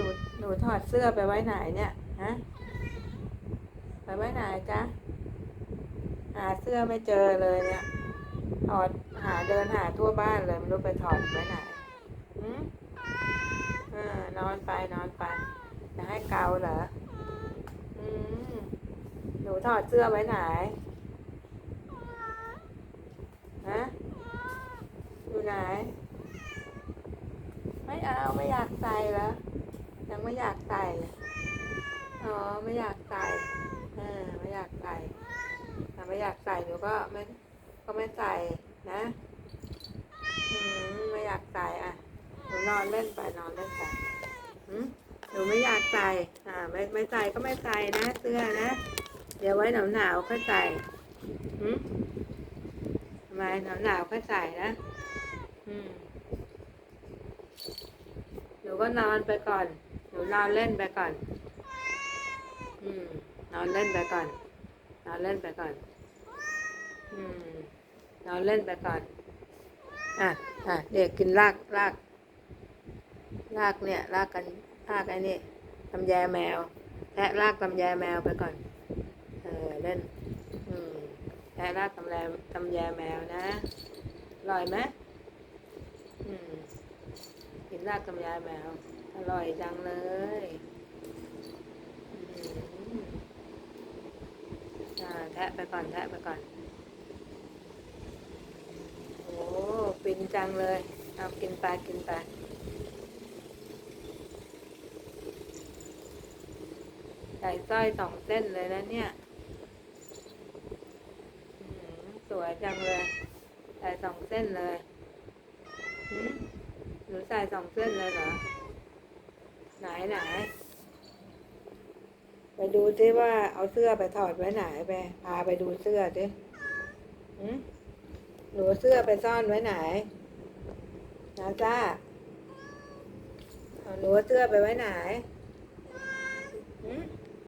นูหนูถอดเสื้อไปไว้ไหนเนี่ยฮะไปไว้ไหนจ๊ะหาเสื้อไม่เจอเลยเนี่ยถอดหาเดินหาทั่วบ้านเลยไม่รู้ไปถอดไว้ไหนหืมอ่านอนไปนอนไปจะให้เกาเหรออืมหนูถอดเสื้อไว้ไหนฮะอยู่ไหน ไม่เอาไม่อยากใส่แล้ว ไม่อยากใส่อ๋อไม่อยากใส่เออไม่อยากใส่ถ้าไม่อยากใส่หนูก็ไม่ก็ไม่ใส่นะอืมไม่อยากใส่อะหนูนอนเล่นไปนอนเล่นไปอืมหนูไม่อยากใส่อ่า ไม่ไม่ใส่ก็ไม่ใส่นะเสื้อนะ เดี๋ยวไว้หนาวหนาวค่อยใส่อืมทำไมหนาวหนาวค่อยใส่นะ อืมหนูก็นอนไปก่อน หนูนอนเล่นไปก่อน อืม นอนเล่นไปก่อน นอนเล่นไปก่อน อืม นอนเล่นไปก่อน อะ อะ เด็กกินรากรากรากเนี่ยรากกันรากไอ้นี่ตำแยแมวแทะรากตำแยแมวไปก่อน เออ เล่น อืมแทะรากตำแยตำแยแมวนะอร่อยไหมอืมกินรากกำยายแมว อร่อยจังเลยอ่าแทะไปก่อนแทะไปก่อน โอ้ฟินจังเลย เอากินไปกินไปใส่สร้อยสองเส้นเลยนะเนี่ยสวยจังเลยใส่สองเส้นเลยหืมหนูใส่สองเส้นเลยเหรอ ไหนไหนไปดูซิว่าเอาเสื้อไปถอดไว้ไหนไปพาไปดูเสื้อสิหืมหนูเสื้อไปซ่อนไว้ไหนนาจ้าเอาหนูเสื้อไปไว้ไหน